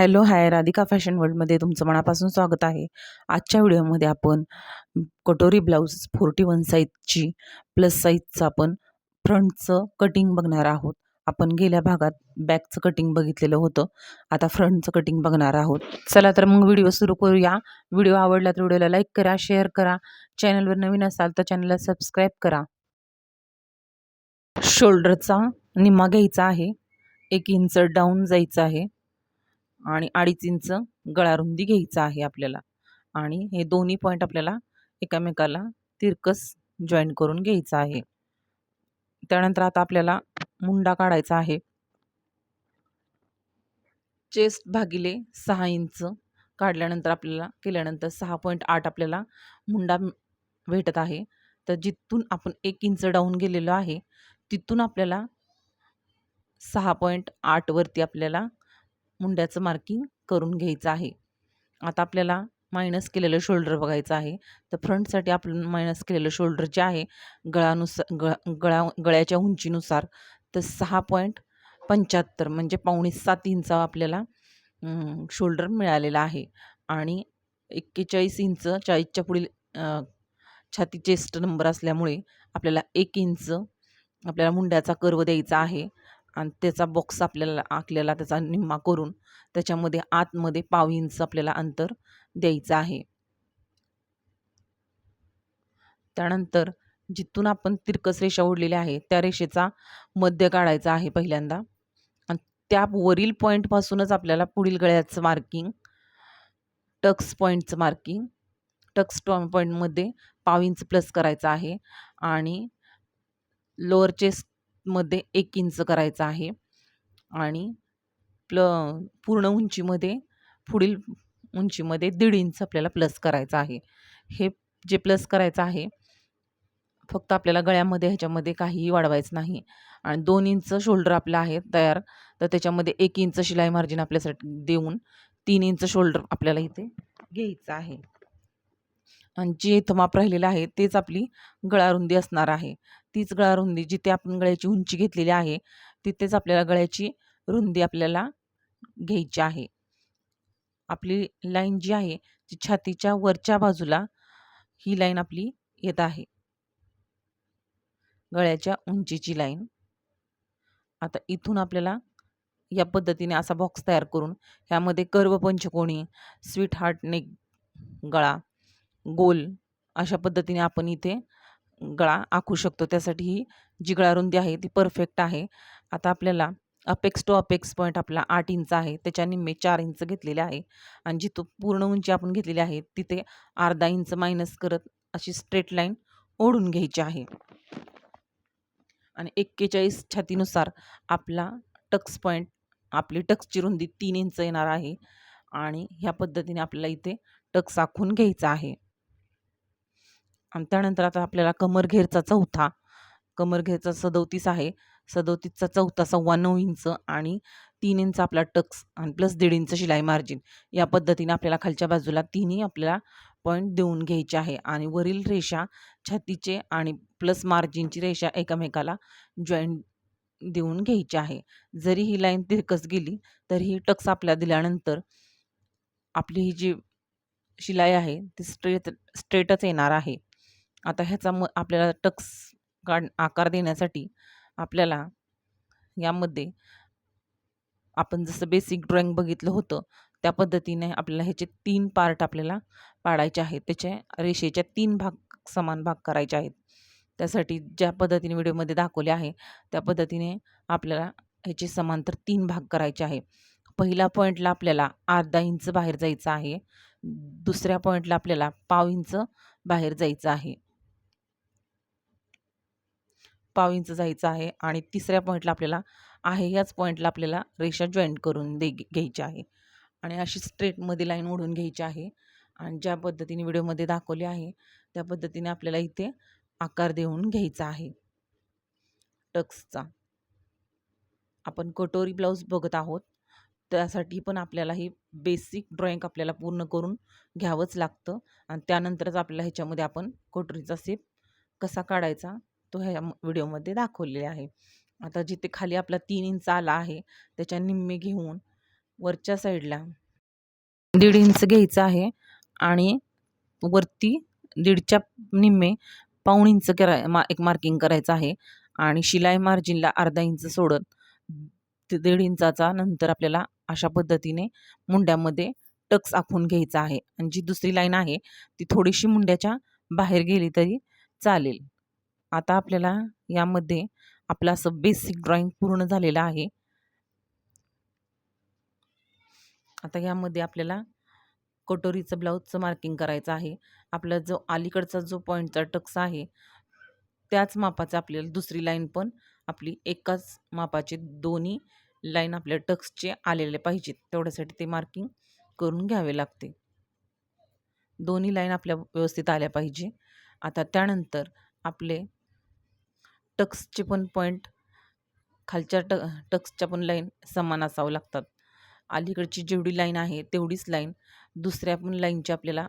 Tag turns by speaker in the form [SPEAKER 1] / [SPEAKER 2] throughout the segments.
[SPEAKER 1] Hello hi Radhika fashion वर्ल्डमध्ये तुमचं मनापासून स्वागत आहे. आजच्या व्हिडिओमध्ये आपण कटोरी ब्लाऊज फोर्टी वन साईजची प्लस साईजचं आपण फ्रंटचं कटिंग बघणार आहोत. आपण गेल्या भागात बॅकचं कटिंग बघितलेलं होतं. आता फ्रंटचं कटिंग बघणार आहोत. चला तर मग व्हिडिओ सुरू करूया. व्हिडिओ आवडला तर व्हिडिओला लाईक करा शेअर करा. चॅनलवर नवीन असाल तर चॅनलला सबस्क्राईब करा. शोल्डरचा निम्मा घ्यायचा आहे. एक इंच डाऊन जायचं आहे. आणि अडीच इंच गळारुंदी घ्यायचा आहे आपल्याला. आणि हे दोन्ही पॉईंट आपल्याला एकामेकाला तिरकस जॉईन करून घ्यायचं आहे. त्यानंतर आता आपल्याला मुंडा काढायचा आहे. चेस्ट भागिले सहा इंच काढल्यानंतर आपल्याला केल्यानंतर सहा पॉईंट आठ आपल्याला मुंडा भेटत आहे. तर जिथून आपण एक इंच डाऊन गेलेलो आहे तिथून आपल्याला सहा पॉईंट आठवरती आपल्याला मुंड्याचं मार्किंग करून घ्यायचं आहे. आता आपल्याला मायनस केलेलं शोल्डर बघायचं आहे. तर फ्रंटसाठी आपण मायनस केलेलं शोल्डर जे आहे गळानुसार गळा गळा गळ्याच्या उंचीनुसार तर सहा पॉईंट पंच्याहत्तर म्हणजे पावणे सात इंचा आपल्याला शोल्डर मिळालेला आहे. आणि एक्केचाळीस इंच चाळीसच्या पुढील छाती चेस्ट नंबर असल्यामुळे आपल्याला एक इंच आपल्याला मुंड्याचा कर्व द्यायचा आहे. आणि त्याचा बॉक्स आपल्याला आखलेला त्याचा निम्मा करून त्याच्यामध्ये आतमध्ये पाव इंच आपल्याला अंतर द्यायचं आहे. त्यानंतर जिथून आपण तिरकस रेषा ओढलेली आहे त्या रेषेचा मध्य काढायचा आहे पहिल्यांदा. आणि त्या वरील पॉईंटपासूनच आपल्याला पुढील गळ्याचं मार्किंग टक्स पॉईंटचं मार्किंग टक्स पॉईंटमध्ये पाव इंच प्लस करायचं आहे. आणि लोअर चेस्ट मध्ये एक इंच करायचं आहे. आणि प्ल पूर्ण उंचीमध्ये पुढील उंचीमध्ये दीड इंच आपल्याला प्लस करायचं आहे. हे जे प्लस करायचं आहे फक्त आपल्याला गळ्यामध्ये ह्याच्यामध्ये काहीही वाढवायचं नाही. आणि दोन इंच शोल्डर आपलं आहे तयार तर त्याच्यामध्ये एक इंच शिलाई मार्जिन आपल्यासाठी देऊन तीन इंच शोल्डर आपल्याला इथे घ्यायचं आहे. आणि जे इथं माप राहिलेलं आहे तेच आपली गळारुंदी असणार आहे. तीच गळा रुंदी जिथे आपण गळ्याची उंची घेतलेली आहे तिथेच आपल्याला गळ्याची रुंदी आपल्याला घ्यायची आहे. आपली लाईन जी आहे ती छातीच्या वरच्या बाजूला ही लाईन आपली येत आहे. गळ्याच्या उंचीची लाईन. आता इथून आपल्याला या पद्धतीने असा बॉक्स तयार करून ह्यामध्ये कर्व पंचकोणी स्वीट हार्ट नेक गळा गोल अशा पद्धतीने आपण इथे गळा आखू शकतो. त्यासाठी ही जी गळारुंदी आहे ती परफेक्ट आहे. आता आपल्याला अपेक्स टू अपेक्स पॉईंट आपला आठ इंच आहे. त्याच्या निम्मे चार इंच घेतलेले आहे. आणि जिथं पूर्ण उंची आपण घेतलेली आहे तिथे अर्धा इंच मायनस करत अशी स्ट्रेट लाईन ओढून घ्यायची आहे. आणि एक्केचाळीस छातीनुसार आपला टक्स पॉईंट आपली टक्सची रुंदी तीन इंच येणार आहे. आणि ह्या पद्धतीने आपल्याला इथे टक्स आखून घ्यायचा आहे. आणि त्यानंतर आता आपल्याला कमरघेरचा चौथा. कमरघेरचा सदोतीस आहे. सदोतीसचा चौथा सव्वा नऊ इंच आणि तीन इंच आपला टक्स आणि प्लस दीड इंच शिलाई मार्जिन या पद्धतीने आपल्याला खालच्या बाजूला तिन्ही आपल्याला पॉईंट देऊन घ्यायचे आहे. आणि वरील रेषा छातीचे आणि प्लस मार्जिनची रेषा एकमेकाला जॉईंट देऊन घ्यायची आहे. जरी ही लाईन तिरकस गेली तरी ही टक्स आपल्या दिल्यानंतर आपली ही जी शिलाई आहे ती स्ट्रेट स्ट्रेटच येणार आहे. आता ह्याचा म आपल्याला टक्स काढ आकार देण्यासाठी आपल्याला यामध्ये आपण जसं बेसिक ड्रॉइंग बघितलं होतं त्या पद्धतीने आपल्याला ह्याचे तीन पार्ट आपल्याला पाडायचे आहेत. त्याचे रेषेच्या तीन भाग समान भाग करायचे आहेत. त्यासाठी ज्या पद्धतीने व्हिडिओमध्ये दाखवले आहे त्या पद्धतीने आपल्याला ह्याचे समांतर तीन भाग करायचे आहे पहिल्या पॉईंटला आपल्याला अर्धा इंच बाहेर जायचं आहे. दुसऱ्या पॉईंटला आपल्याला पाव इंच बाहेर जायचं आहे. पाव इंच जायचं आहे आणि तिसऱ्या पॉईंटला आपल्याला आहे याच पॉईंटला आपल्याला रेषा जॉईंट करून दे घ्यायची आहे. आणि अशी स्ट्रेटमध्ये लाईन ओढून घ्यायची आहे. आणि ज्या पद्धतीने व्हिडिओमध्ये दाखवले आहे त्या पद्धतीने आपल्याला इथे आकार देऊन घ्यायचा आहे. टक्सचा. आपण कटोरी ब्लाऊज बघत आहोत. त्यासाठी पण आपल्याला ही बेसिक ड्रॉइंग आपल्याला पूर्ण करून घ्यावंच लागतं. आणि त्यानंतरच आपल्याला ह्याच्यामध्ये आपण कटोरीचा सेप कसा काढायचा तो ह्या व्हिडिओमध्ये दाखवलेले आहे. आता जिथे खाली आपला तीन इंच आला आहे त्याच्या निम्मे घेऊन वरच्या साईडला दीड इंच घ्यायचं आहे आणि वरती दीडच्या निम्मे पाऊण इंच करा मा एक मार्किंग करायचं आहे आणि शिलाई मार्जिनला अर्धा इंच सोडत ते दीड इंचाचा नंतर आपल्याला अशा पद्धतीने मुंड्यामध्ये टक्स आखून घ्यायचा आहे. आणि जी दुसरी लाईन आहे ती थोडीशी मुंड्याच्या बाहेर गेली तरी चालेल. आता आपल्याला यामध्ये आपलं असं बेसिक ड्रॉइंग पूर्ण झालेलं आहे. आता यामध्ये आपल्याला कटोरीचं ब्लाऊजचं मार्किंग करायचं आहे. आपला जो अलीकडचा जो पॉईंटचा टक्स आहे त्याच मापाचा आपल्याला दुसरी लाईन पण आपली एकाच मापाचे दोन्ही लाईन आपल्या टक्सचे आलेले पाहिजेत. तेवढ्यासाठी ते मार्किंग करून घ्यावे लागते. दोन्ही लाईन आपल्या व्यवस्थित आल्या पाहिजे. आता त्यानंतर आपले टक्सचे पण पॉईंट खालच्या ट टक्सच्या पण लाईन समान असावं लागतात. अलीकडची जेवढी लाईन आहे तेवढीच लाईन दुसऱ्या पण लाईनची आपल्याला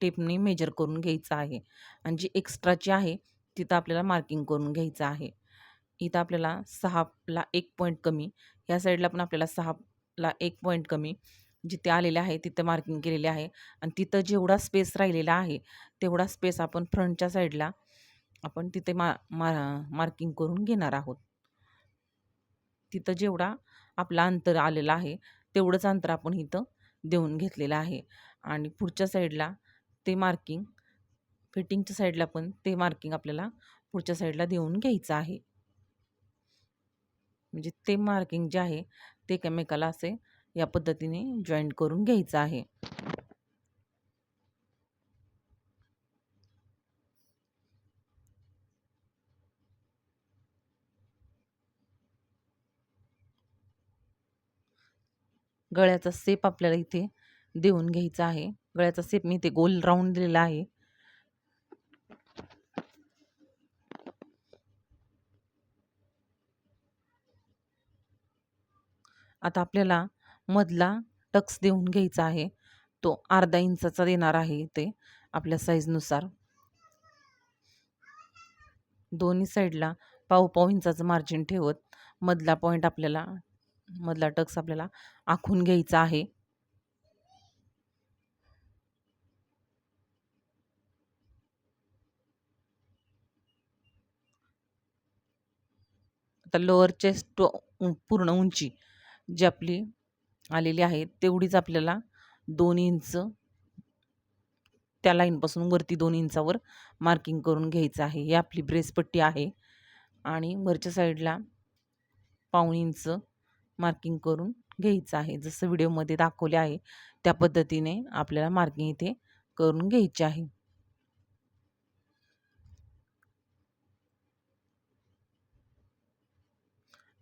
[SPEAKER 1] टेपने मेजर करून घ्यायचं आहे. आणि जी एक्स्ट्राची आहे तिथं आपल्याला मार्किंग करून घ्यायचं आहे. इथं आपल्याला सहाला एक पॉईंट कमी ह्या साईडला पण आपल्याला सहाला एक पॉईंट कमी जिथे आलेले आहे तिथं मार्किंग केलेले आहे. आणि तिथं जेवढा स्पेस राहिलेला आहे तेवढा स्पेस आपण फ्रंटच्या साईडला आपण तिथे मा मा मार्किंग करून घेणार आहोत. तिथं जेवढा आपला अंतर आलेला आहे तेवढंच अंतर आपण इथं देऊन घेतलेलं आहे. आणि पुढच्या साईडला ते मार्किंग फिटिंगच्या साईडला पण ते मार्किंग आपल्याला पुढच्या साईडला देऊन घ्यायचं आहे. म्हणजे ते मार्किंग जे आहे ते एकमेकाला असे या पद्धतीने जॉईंट करून घ्यायचं आहे. गळ्याचा सेप आपल्याला इथे देऊन घ्यायचा आहे. गळ्याचा सेप मी इथे गोल राऊंड दिलेला आहे. आता आपल्याला मधला टक्स देऊन घ्यायचा आहे. तो अर्धा इंचाचा देणार आहे ते आपल्या साईजनुसार दोन्ही साईडला पाव पाव इंचाचं मार्जिन ठेवत मधला पॉईंट आपल्याला मधला टक्स आपल्याला आखून घ्यायचा आहे. आता लोअर चेस्ट पूर्ण उंची जी आपली आलेली आहे तेवढीच आपल्याला दोन इंच त्या लाईनपासून वरती दोन इंचावर मार्किंग करून घ्यायचं आहे. ही आपली ब्रेसपट्टी आहे. आणि वरच्या साईडला पाऊण इंच मार्किंग करून घ्यायचं आहे. जसं व्हिडिओमध्ये दाखवले आहे त्या पद्धतीने आपल्याला मार्किंग इथे करून घ्यायची आहे.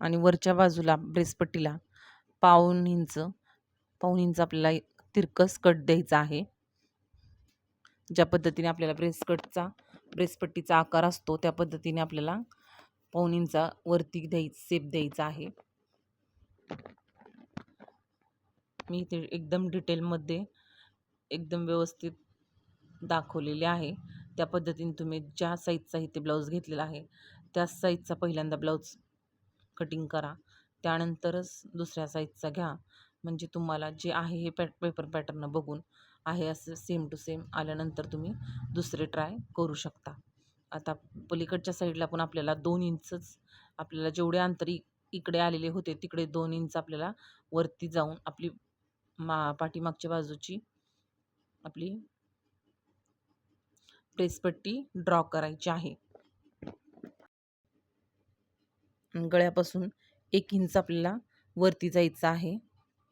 [SPEAKER 1] आणि वरच्या बाजूला ब्रेसपट्टीला पाऊन इंच पाऊन इंच आपल्याला तिरकस कट द्यायचा आहे. ज्या पद्धतीने आपल्याला ब्रेसकटचा ब्रेसपट्टीचा आकार असतो त्या पद्धतीने आपल्याला पाऊन इंचा वरती द्याय सेप द्यायचा आहे. मी इथे एकदम डिटेलमध्ये एकदम व्यवस्थित दाखवलेले आहे. त्या पद्धतीने तुम्ही ज्या साईजचा इथे ब्लाऊज घेतलेला आहे त्याच साईजचा पहिल्यांदा ब्लाऊज कटिंग करा. त्यानंतरच दुसऱ्या साईजचा घ्या. म्हणजे तुम्हाला जे आहे हे पॅ पेपर पॅटर्न बघून आहे असं सेम टू सेम आल्यानंतर तुम्ही दुसरे ट्राय करू शकता. आता पलीकडच्या साईडला पण आपल्याला दोन इंचच आपल्याला जेवढे आंतरिक इकडे आलेले होते. तिकडे दोन इंच आपल्याला वरती जाऊन आपली मा पाठीमागच्या बाजूची आपली प्रेसपट्टी ड्रॉ करायची आहे. गळ्यापासून एक इंच आपल्याला वरती जायचं आहे.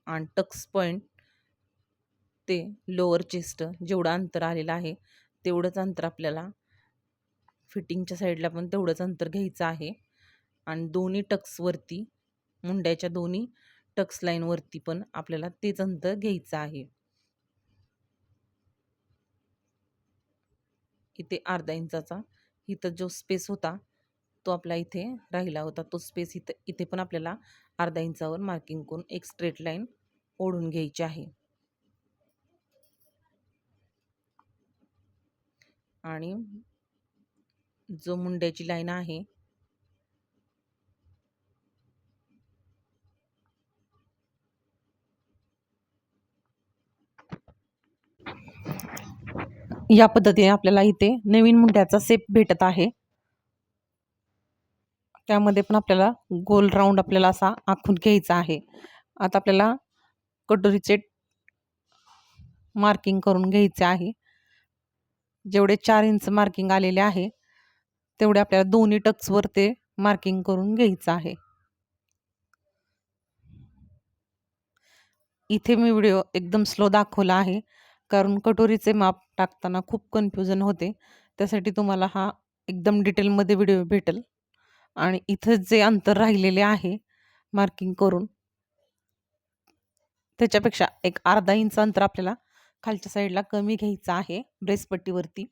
[SPEAKER 1] आणि टक्स पॉईंट ते लोअर चेस्ट जेवढं अंतर आलेलं आहे तेवढंच अंतर आपल्याला फिटिंगच्या साईडला पण तेवढंच अंतर घ्यायचं आहे. आणि दोन्ही टक्सवरती मुंड्याच्या दोन्ही टक्स लाईनवरती पण आपल्याला तेच अंतर घ्यायचं आहे. इथे अर्धा इंचाचा इथं जो स्पेस होता तो आपला इथे राहिला होता. तो स्पेस इथं इथे पण आपल्याला अर्धा इंचावर मार्किंग करून एक स्ट्रेट लाईन ओढून घ्यायची आहे. आणि जो मुंड्याची लाईन आहे या पद्धतीने आपल्याला इथे नवीन मुंड्याचा सेप भेटत आहे. त्यामध्ये पण आपल्याला गोल राऊंड आपल्याला असा आखून घ्यायचा आहे. आता आपल्याला कटोरीचे मार्किंग करून घ्यायचे आहे. जेवढे चार इंच मार्किंग आलेले आहे तेवढे आपल्याला दोन्ही टक्सवर ते मार्किंग करून घ्यायचं आहे. इथे मी व्हिडिओ एकदम स्लो दाखवला आहे. कारण कटोरीचे माप टाकताना खूप कन्फ्युजन होते. त्यासाठी तुम्हाला हा एकदम डिटेलमध्ये व्हिडिओ भेटेल. आणि इथं जे अंतर राहिलेले आहे मार्किंग करून त्याच्यापेक्षा एक अर्धा इंच अंतर आपल्याला खालच्या साईडला कमी घ्यायचं आहे ब्रेसपट्टीवरती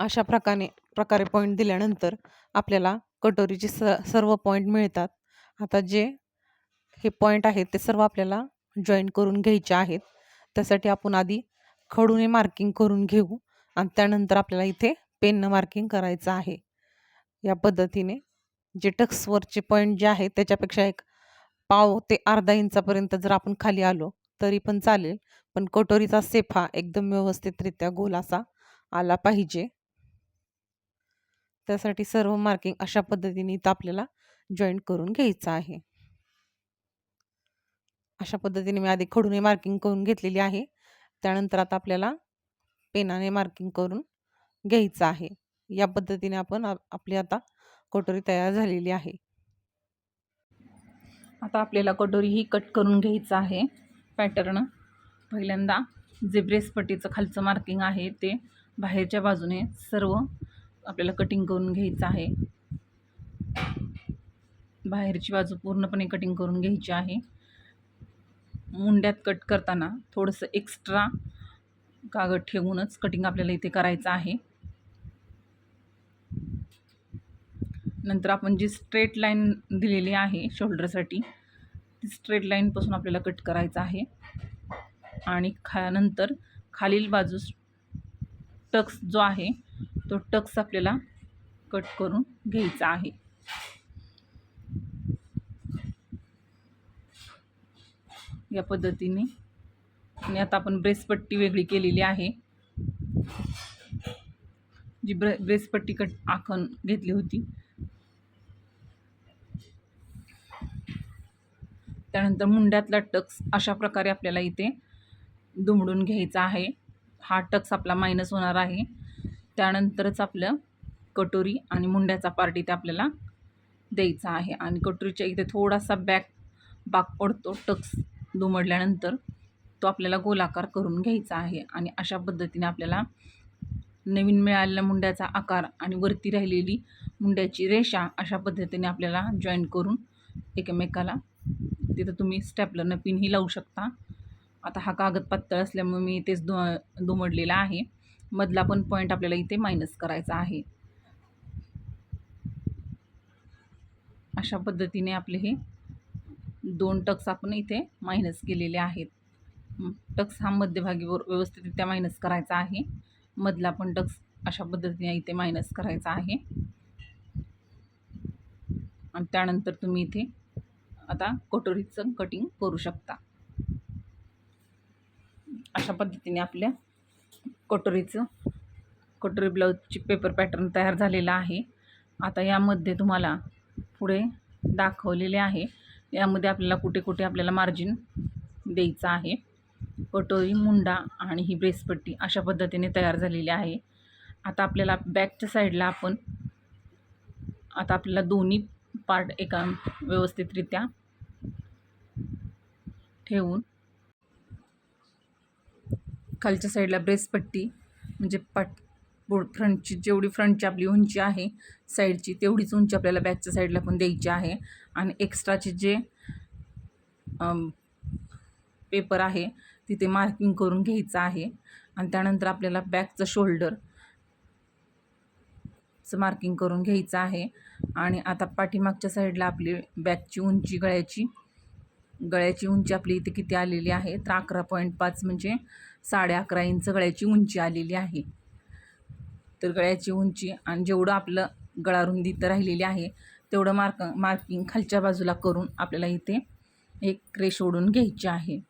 [SPEAKER 1] अशा प्रकारे प्रकारे पॉईंट दिल्यानंतर आपल्याला कटोरीचे स सर्व पॉईंट मिळतात. आता जे हे पॉईंट आहेत ते सर्व आपल्याला जॉईन करून घ्यायचे आहेत. त्यासाठी आपण आधी खडूने मार्किंग करून घेऊ आणि त्यानंतर आपल्याला इथे पेननं मार्किंग करायचं आहे. या पद्धतीने जे टक्सवरचे पॉईंट जे आहे त्याच्यापेक्षा एक पाव ते अर्धा इंचापर्यंत जर आपण खाली आलो तरी पण चालेल. पण कटोरीचा सेफा एकदम व्यवस्थितरित्या गोल असा आला पाहिजे. त्यासाठी सर्व मार्किंग अशा पद्धतीने इथं आपल्याला जॉईंट करून घ्यायचं आहे. अशा पद्धतीने मी आधी खडूने मार्किंग करून घेतलेली आहे. त्यानंतर आता आपल्याला पेनाने मार्किंग करून घ्यायचं आहे. या पद्धतीने आपण आपली आता कटोरी तयार झालेली आहे. आता आपल्याला कटोरी ही कट करून घ्यायचं आहे. पॅटर्न पहिल्यांदा जे ब्रेसपट्टीचं खालचं मार्किंग आहे ते बाहेरच्या बाजूने सर्व आपल्याला कटिंग करून घ्यायचं आहे. बाहेरची बाजू पूर्णपणे कटिंग करून घ्यायची आहे. मुंड्यात कट करताना थोडंसं एक्स्ट्रा कागद ठेवूनच कटिंग आपल्याला इथे करायचं आहे. नंतर आपण जी स्ट्रेट लाईन दिलेली आहे शोल्डरसाठी ती स्ट्रेट लाईनपासून आपल्याला कट करायचं आहे. आणि खा नंतर खालील बाजूस टक्स जो आहे तो टक्स आपल्याला कट करून घ्यायचा आहे. या पद्धतीने. आणि आता आपण ब्रेसपट्टी वेगळी केलेली आहे. जी ब्रे ब्रेसपट्टी कट आखण घेतली होती. त्यानंतर मुंड्यातला टक्स अशा प्रकारे आपल्याला इथे दुमडून घ्यायचा आहे. हा टक्स आपला मायनस होणार आहे. त्यानंतरच आपलं कटोरी आणि मुंड्याचा पार्ट इथे आपल्याला द्यायचा आहे. आणि कटोरीच्या इथे थोडासा बॅक बाक पडतो टक्स. दुमडल्यानंतर तो आपल्याला गोलाकार करून घ्यायचा आहे आणि अशा पद्धतीने आपल्याला नवीन मिळालेल्या मुंड्याचा आकार आणि वरती राहिलेली मुंड्याची रेषा अशा पद्धतीने आपल्याला जॉईन करून एकमेकाला तिथं तुम्ही स्टॅपलरनं पिनही लावू शकता. आता हा कागद पातळ असल्यामुळे मी इथेच दु दुमडलेला आहे. मधला पण पॉईंट आपल्याला इथे मायनस करायचा आहे. अशा पद्धतीने आपले हे दोन टक्स आपण इथे मायनस केलेले आहेत. टक्स हा मध्यभागी व्यवस्थितरित्या मायनस करायचा आहे. मधला पण टक्स अशा पद्धतीने इथे मायनस करायचा आहे. आणि त्यानंतर तुम्ही इथे आता कटोरीचं कटिंग करू शकता. अशा पद्धतीने आपल्या कटोरीचं कटोरी ब्लाऊजची पेपर पॅटर्न तयार झालेला आहे. आता यामध्ये तुम्हाला पुढे दाखवलेले आहे. यामध्ये आपल्याला कुठे कुठे आपल्याला मार्जिन द्यायचं आहे. पटोरी मुंडा आणि ही ब्रेसपट्टी अशा पद्धतीने तयार झालेली आहे. आता आपल्याला बॅकच्या साईडला आपण आता आपल्याला दोन्ही पार्ट एका व्यवस्थितरित्या ठेवून खालच्या साईडला ब्रेसपट्टी म्हणजे पट फ्रंटची जेवढी फ्रंटची आपली उंची आहे साईडची तेवढीच उंची आपल्याला बॅकच्या साईडला पण द्यायची आहे. आणि एक्स्ट्राचे जे पेपर आहे तिथे मार्किंग करून घ्यायचं आहे. आणि त्यानंतर आपल्याला बॅकचं शोल्डरचं मार्किंग करून घ्यायचं आहे. आणि आता पाठीमागच्या साईडला आपली बॅकची उंची गळ्याची गळ्याची उंची आपली इथे किती आलेली आहे? तर अकरा पॉईंट पाच म्हणजे साडे अकरा इंच गळ्याची उंची आलेली आहे. तर गळ्याची उंची आणि जेवढं आपलं गळा रुंदी तर राहिलेली आहे तेवढं मार्क मार्किंग खालच्या बाजूला करून आपल्याला इथे एक रेश ओढून घ्यायची आहे.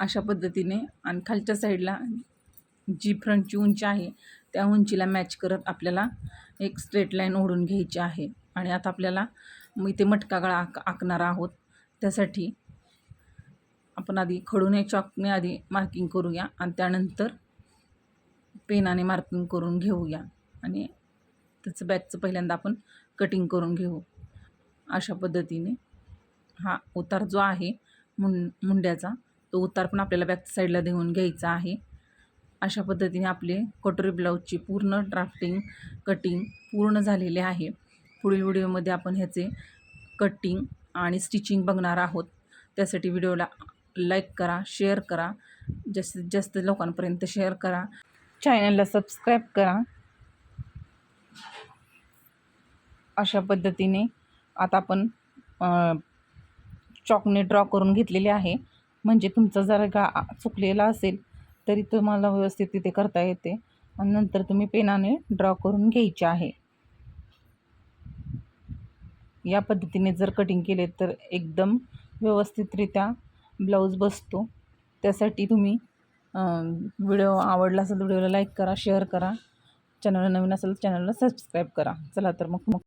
[SPEAKER 1] अशा पद्धतीने आणि खालच्या साईडला जी फ्रंटची उंची आहे त्या उंचीला मॅच करत आपल्याला एक स्ट्रेट लाईन ओढून घ्यायची आहे. आणि आता आपल्याला इथे मटका गळा आक आखणार आहोत. त्यासाठी आपण आधी खडूने चॉकने आधी मार्किंग करूया आणि त्यानंतर पेनाने मार्किंग करून घेऊया. आणि त्याचं बॅकचं पहिल्यांदा आपण कटिंग करून घेऊ. अशा पद्धतीने हा उतार जो आहे मुं मुंड्याचा तो उतार पण आपल्याला बॅक साईडला देऊन घ्यायचा आहे. अशा पद्धतीने आपले कटोरी ब्लाऊजची पूर्ण ड्राफ्टिंग कटिंग पूर्ण झालेले आहे. पुढील व्हिडिओमध्ये आपण ह्याचे कटिंग आणि स्टिचिंग बघणार आहोत. त्यासाठी व्हिडिओला लाईक करा शेअर करा जास्तीत जास्त लोकांपर्यंत शेअर करा. चॅनलला सबस्क्राईब करा. अशा पद्धतीने आता आपण चॉकने ड्रॉ करून घेतलेले आहे. म्हणजे तुमचा जर गा चुकलेला असेल तरी तुम्हाला व्यवस्थित तिथे करता येते. आणि नंतर तुम्ही पेनाने ड्रॉ करून घ्यायचे आहे. या पद्धतीने जर कटिंग केले तर एकदम व्यवस्थितरित्या ब्लाऊज बसतो. त्यासाठी तुम्ही व्हिडिओ आवडला असेल तर व्हिडिओला लाईक करा शेअर करा. चॅनलला नवीन असेल तर चॅनलला सबस्क्राईब करा. चला तर मग मग